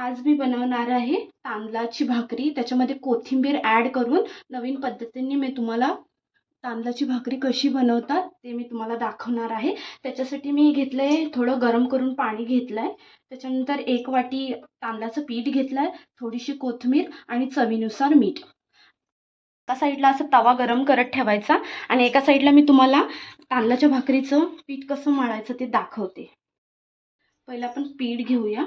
आज मी बनवणार आहे तांदळाची भाकरी. त्याच्यामध्ये कोथिंबीर ॲड करून नवीन पद्धतीने मी तुम्हाला तांदळाची भाकरी कशी बनवतात ते मी तुम्हाला दाखवणार आहे. त्याच्यासाठी मी घेतलं आहे थोडं गरम करून पाणी घेतलं आहे त्याच्यानंतर एक वाटी तांदळाचं पीठ घेतलं आहे थोडीशी कोथिंबीर आणि चवीनुसार मीठ. एका साईडला असं तवा गरम करत ठेवायचा आणि एका साईडला मी तुम्हाला तांदळाच्या भाकरीचं पीठ कसं मळायचं ते दाखवते. पहिलं आपण पीठ घेऊया.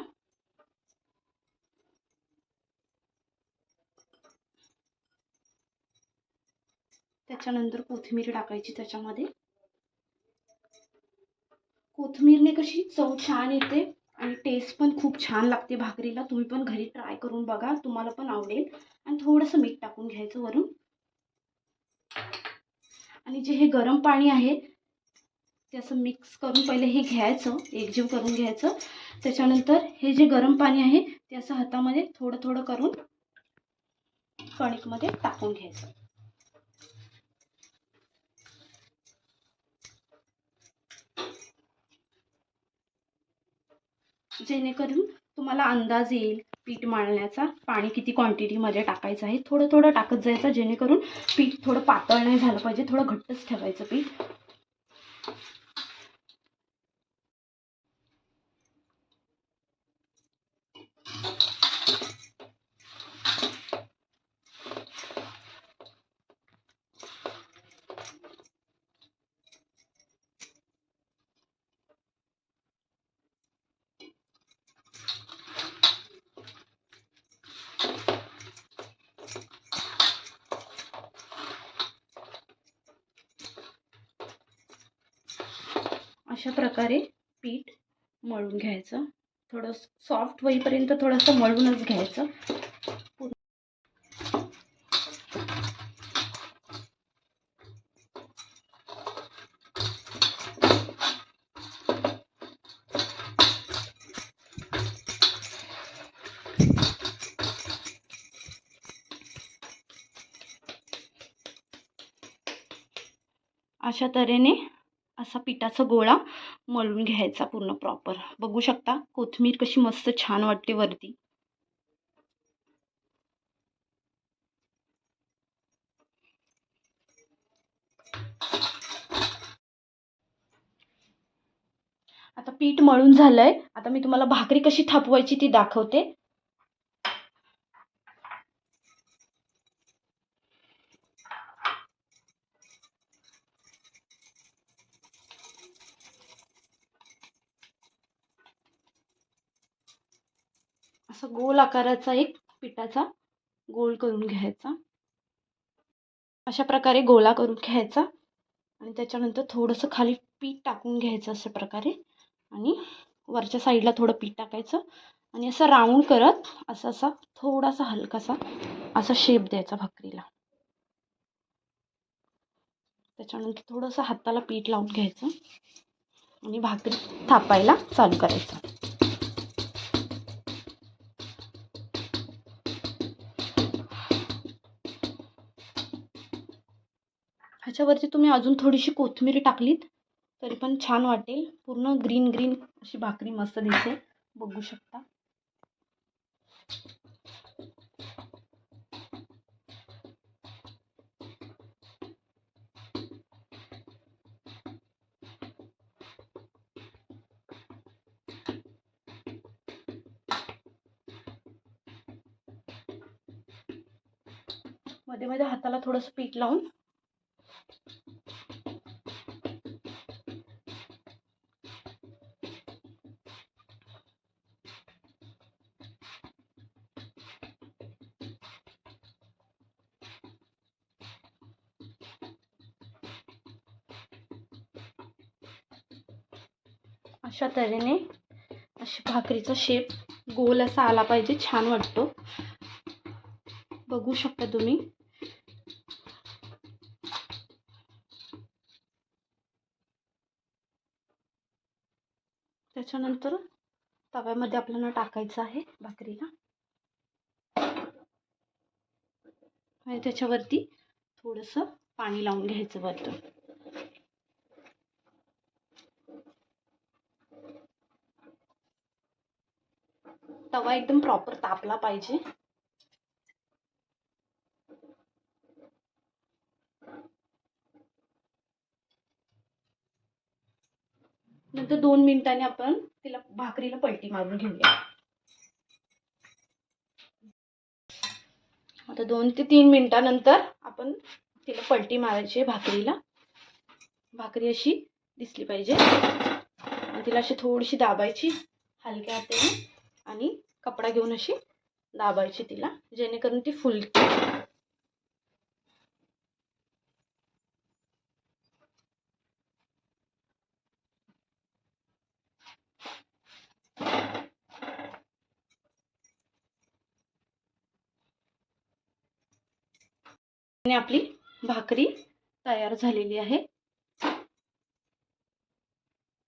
त्याच्यानंतर कोथिंबीर टाकायची त्याच्यामध्ये. कोथिंबीरने कशी चव छान येते आणि टेस्ट पण खूप छान लागते भाकरीला. तुम्ही पण घरी ट्राय करून बघा तुम्हाला पण आवडेल. आणि थोडंसं मीठ टाकून घ्यायचं वरून. आणि जे हे गरम पाणी आहे ते असं मिक्स करून पहिले हे घ्यायचं एकजीव करून घ्यायचं. त्याच्यानंतर हे जे गरम पाणी आहे ते असं हातामध्ये थोडं थोडं करून कणिकमध्ये टाकून घ्यायचं. जेणेकरून तुम्हाला अंदाज येईल पीठ मळण्याचा पाणी किती क्वांटिटीमध्ये टाकायचं आहे. थोडं थोडं टाकत जायचं जेणेकरून पीठ थोडं पातळ नाही झालं पाहिजे थोडं घट्टच ठेवायचं पीठ. अशा प्रकारे पीठ मळून घ्यायचं. थोडं सॉफ्ट होईपर्यंत थोडंसं मळूनच घ्यायचं. अशा तऱ्हेने असा पिठाचा गोळा मळून घ्यायचा पूर्ण प्रॉपर बघू शकता कोथिंबीर कशी मस्त छान वाटते वरती. आता पीठ मळून झालंय. आता मी तुम्हाला भाकरी कशी थापवायची ती दाखवते. असा गोल आकाराचा एक पिठाचा गोल करून घ्यायचा. अशा प्रकारे गोळा करून घ्यायचा आणि त्याच्यानंतर थोडंसं खाली पीठ टाकून घ्यायचं अशा प्रकारे आणि वरच्या साईडला थोडं पीठ टाकायचं आणि असं राऊंड करत असं असा थोडासा हलकासा असा शेप द्यायचा भाकरीला. त्याच्यानंतर थोडंसं हाताला पीठ लावून घ्यायचं आणि भाकरी थापायला चालू करायचं. ह्याच्यावरती तुम्ही अजून थोडीशी कोथिंबीर टाकलीत तरी पण छान वाटेल. पूर्ण ग्रीन ग्रीन अशी भाकरी मस्त दिसेल. बघू शकता. मध्ये मध्ये हाताला थोडंसं पीठ लावून अशा तऱ्हेने अशी भाकरीचा शेप गोल असा आला पाहिजे छान वाटतो. बघू शकता तुम्ही. त्याच्यानंतर तव्यामध्ये आपल्याला टाकायचं आहे भाकरीला. आणि त्याच्यावरती थोडंसं पाणी लावून घ्यायचं वरतून. तवा एकदम प्रॉपर तापला पाहिजे. नंतर दोन मिनिटांनी आपण तिला भाकरीला पलटी मारून घेऊया. आता दोन ते तीन मिनिटानंतर आपण तिला पलटी मारायची भाकरीला. भाकरी अशी दिसली पाहिजे. आणि तिला अशी थोडीशी दाबायची. हलक्या हाताने. आणि कपडा घेऊन अशी दाबायची तिला जेणेकरून ती फुलते. आणि आपली भाकरी तयार झालेली आहे.